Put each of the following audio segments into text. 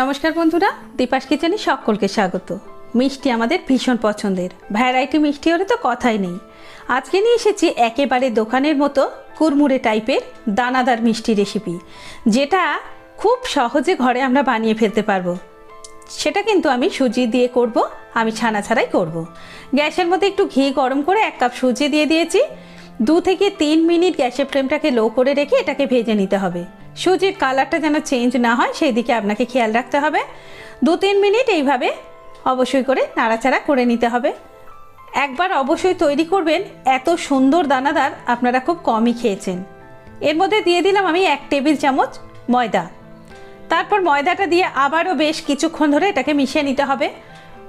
নমস্কার বন্ধুরা, দীপাস কিচেনে সকলকে স্বাগত। মিষ্টি আমাদের ভীষণ পছন্দের। ভ্যারাইটি মিষ্টি হলে তো কথাই নেই। আজকে নিয়ে এসেছি একেবারে দোকানের মতো কুরমুরে টাইপের দানাদার মিষ্টি রেসিপি যেটা খুব সহজে ঘরে আমরা বানিয়ে ফেলতে পারব। সেটা কিন্তু আমি সুজি দিয়ে করব, আমি ছানা ছাড়াই করব। গ্যাসের মধ্যে একটু ঘি গরম করে এক কাপ সুজি দিয়ে দিয়েছি। দু থেকে তিন মিনিট গ্যাসের ফ্লেমটাকে লো করে রেখে এটাকে ভেজে নিতে হবে। সুজির কালারটা যেন চেঞ্জ না হয় সেই দিকে আপনাকে খেয়াল রাখতে হবে। দু তিন মিনিট এইভাবে অবশ্যই করে নাড়াচাড়া করে নিতে হবে। একবার অবশ্যই তৈরি করবেন, এত সুন্দর দানাদার আপনারা খুব কমই খেয়েছেন। এর মধ্যে দিয়ে দিলাম আমি এক টেবিল চামচ ময়দা। তারপর ময়দাটা দিয়ে আবারও বেশ কিছুক্ষণ ধরে এটাকে মিশিয়ে নিতে হবে।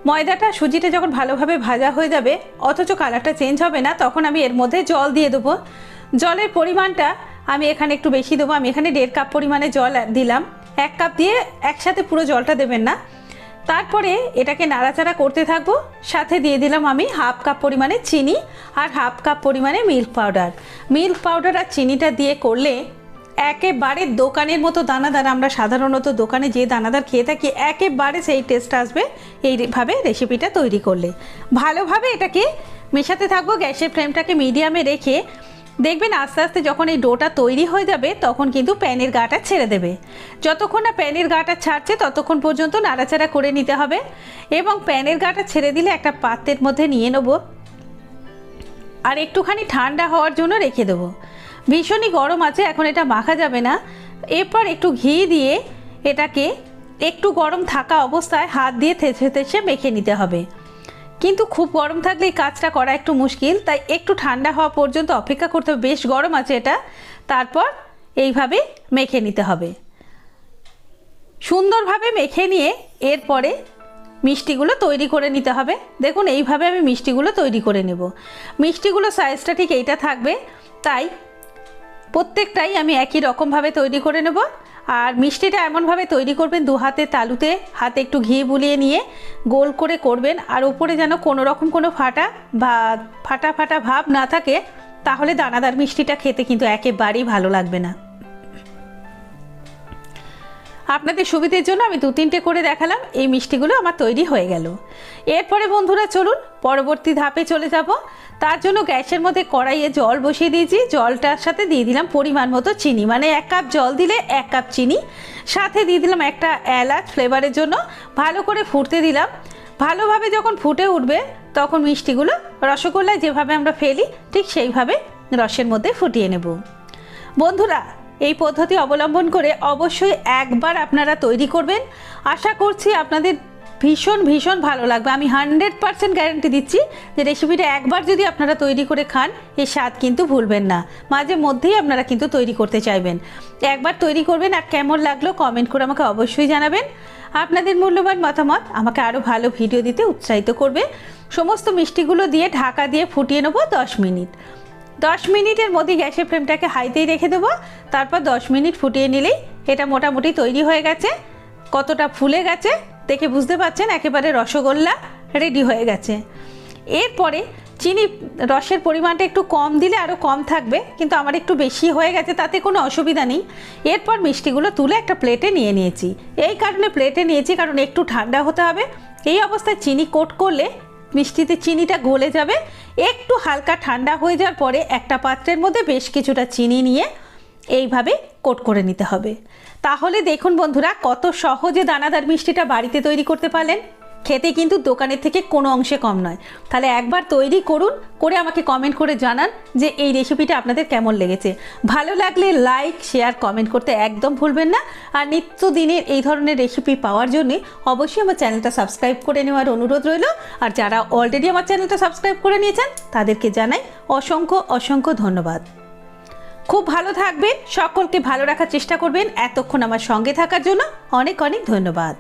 ময়দাটা সুজিটা যখন ভালোভাবে ভাজা হয়ে যাবে, অথচ কালারটা চেঞ্জ হবে না, তখন আমি এর মধ্যে জল দিয়ে দেবো। জলের পরিমাণটা আমি এখানে একটু বেশি দেবো। আমি এখানে দেড় কাপ পরিমাণে জল দিলাম। এক কাপ দিয়ে একসাথে পুরো জলটা দেবেন না। তারপরে এটাকে নাড়াচাড়া করতে থাকব। সাথে দিয়ে দিলাম আমি হাফ কাপ পরিমাণে চিনি আর হাফ কাপ পরিমাণে মিল্ক পাউডার। মিল্ক পাউডার আর চিনিটা দিয়ে করলে একেবারে দোকানের মতো দানাদার, আমরা সাধারণত দোকানে যে দানাদার খেয়ে থাকি, একেবারে সেই টেস্ট আসবে এইভাবে রেসিপিটা তৈরি করলে। ভালোভাবে এটাকে মেশাতে থাকব। গ্যাসের ফ্লেমটাকে মিডিয়ামে রেখে দেখবেন আস্তে আস্তে যখন এই ডোটা তৈরি হয়ে যাবে, তখন কিন্তু প্যানের গাটা ছেড়ে দেবে। যতক্ষণ না প্যানের গাটা ছাড়ছে, ততক্ষণ পর্যন্ত নাড়াচাড়া করে নিতে হবে এবং প্যানের গাটা ছেড়ে দিলে একটা পাত্রের মধ্যে নিয়ে নেব আর একটুখানি ঠান্ডা হওয়ার জন্য রেখে দেবো। ভীষণই গরম আছে, এখন এটা মাখা যাবে না। এরপর একটু ঘি দিয়ে এটাকে একটু গরম থাকা অবস্থায় হাত দিয়ে থেসে থেসে মেখে নিতে হবে। কিন্তু খুব গরম থাকলে এই কাজটা করা একটু মুশকিল, তাই একটু ঠান্ডা হওয়া পর্যন্ত অপেক্ষা করতে হবে। বেশ গরম আছে এটা। তারপর এইভাবে মেখে নিতে হবে। সুন্দরভাবে মেখে নিয়ে এরপরে মিষ্টিগুলো তৈরি করে নিতে হবে। দেখুন, এইভাবে আমি মিষ্টিগুলো তৈরি করে নেব। মিষ্টিগুলো সাইজটা ঠিক এইটা থাকবে, তাই প্রত্যেকটাই আমি একই রকমভাবে তৈরি করে নেব। আর মিষ্টিটা এমনভাবে তৈরি করবেন দু হাতে তালুতে, হাতে একটু ঘি বুলিয়ে নিয়ে গোল করে করবেন আর উপরে যেন কোনো রকম কোনো ফাটা বা ফাটা ফাটা ভাব না থাকে, তাহলে দানাদার মিষ্টিটা খেতে কিন্তু একেবারেই ভালো লাগবে না। আপনাদের সুবিধের জন্য আমি দু তিনটে করে দেখালাম। এই মিষ্টিগুলো আমার তৈরি হয়ে গেল। এরপরে বন্ধুরা চলুন পরবর্তী ধাপে চলে যাব। তার জন্য গ্যাসের মধ্যে কড়াইয়ে জল বসিয়ে দিয়েছি। জলটার সাথে দিয়ে দিলাম পরিমাণ মতো চিনি। মানে এক কাপ জল দিলে এক কাপ চিনি। সাথে দিয়ে দিলাম একটা এলাচ ফ্লেভারের জন্য। ভালো করে ফুটতে দিলাম। ভালোভাবে যখন ফুটে উঠবে, তখন মিষ্টিগুলো রসগোল্লায় যেভাবে আমরা ফেলি, ঠিক সেইভাবে রসের মধ্যে ফুটিয়ে নেব। বন্ধুরা এই পদ্ধতি অবলম্বন করে অবশ্যই একবার আপনারা তৈরি করবেন। আশা করছি আপনাদের ভীষণ ভীষণ ভালো লাগবে। আমি হান্ড্রেড পারসেন্ট গ্যারেন্টি দিচ্ছি যে রেসিপিটা একবার যদি আপনারা তৈরি করে খান এই স্বাদ কিন্তু ভুলবেন না। মাঝে মধ্যেই আপনারা কিন্তু তৈরি করতে চাইবেন। একবার তৈরি করবেন আর কেমন লাগল কমেন্ট করে আমাকে অবশ্যই জানাবেন। আপনাদের মূল্যবান মতামত আমাকে আরও ভালো ভিডিও দিতে উৎসাহিত করবে। সমস্ত মিষ্টিগুলো দিয়ে ঢাকা দিয়ে ফুটিয়ে নেব দশ মিনিট। দশ মিনিটের মধ্যে গ্যাসের ফ্লেমটাকে হাইতেই রেখে দেবো। তারপর দশ মিনিট ফুটিয়ে নিলেই এটা মোটামুটি তৈরি হয়ে গেছে। কতটা ফুলে গেছে দেখে বুঝতে পারছেন? একেবারে রসগোল্লা রেডি হয়ে গেছে। এরপরে চিনি রসের পরিমাণটা একটু কম দিলে আরও কম থাকবে, কিন্তু আমার একটু বেশি হয়ে গেছে, তাতে কোনো অসুবিধা নেই। এরপর মিষ্টিগুলো তুলে একটা প্লেটে নিয়ে নিয়েছি। এই কারণে প্লেটে নিয়েছি, কারণ একটু ঠান্ডা হতে হবে। এই অবস্থায় চিনি কোট করলে মিষ্টিতে চিনিটা গলে যাবে। একটু হালকা ঠান্ডা হয়ে যাওয়ার পরে একটা পাত্রের মধ্যে বেশ কিছুটা চিনি নিয়ে এইভাবে কোট করে নিতে হবে। তাহলে দেখুন বন্ধুরা, কত সহজে দানাদার মিষ্টিটা বাড়িতে তৈরি করতে পারলেন। খেতে কিন্তু দোকানের থেকে কোনো অংশে কম নয়। তাহলে একবার তৈরি করুন, করে আমাকে কমেন্ট করে জানান যে এই রেসিপিটা আপনাদের কেমন লেগেছে। ভালো লাগলে লাইক শেয়ার কমেন্ট করতে একদম ভুলবেন না। আর নিত্যদিনের এই ধরনের রেসিপি পাওয়ার জন্য অবশ্যই আমার চ্যানেলটা সাবস্ক্রাইব করে নেওয়ার অনুরোধ রইল। আর যারা অলরেডি আমার চ্যানেলটা সাবস্ক্রাইব করে নিয়েছেন, তাদেরকে জানাই অসংখ্য অসংখ্য ধন্যবাদ। খুব ভালো থাকবেন, সকলকে ভালো রাখার চেষ্টা করবেন। এতক্ষণ আমার সঙ্গে থাকার জন্য অনেক অনেক ধন্যবাদ।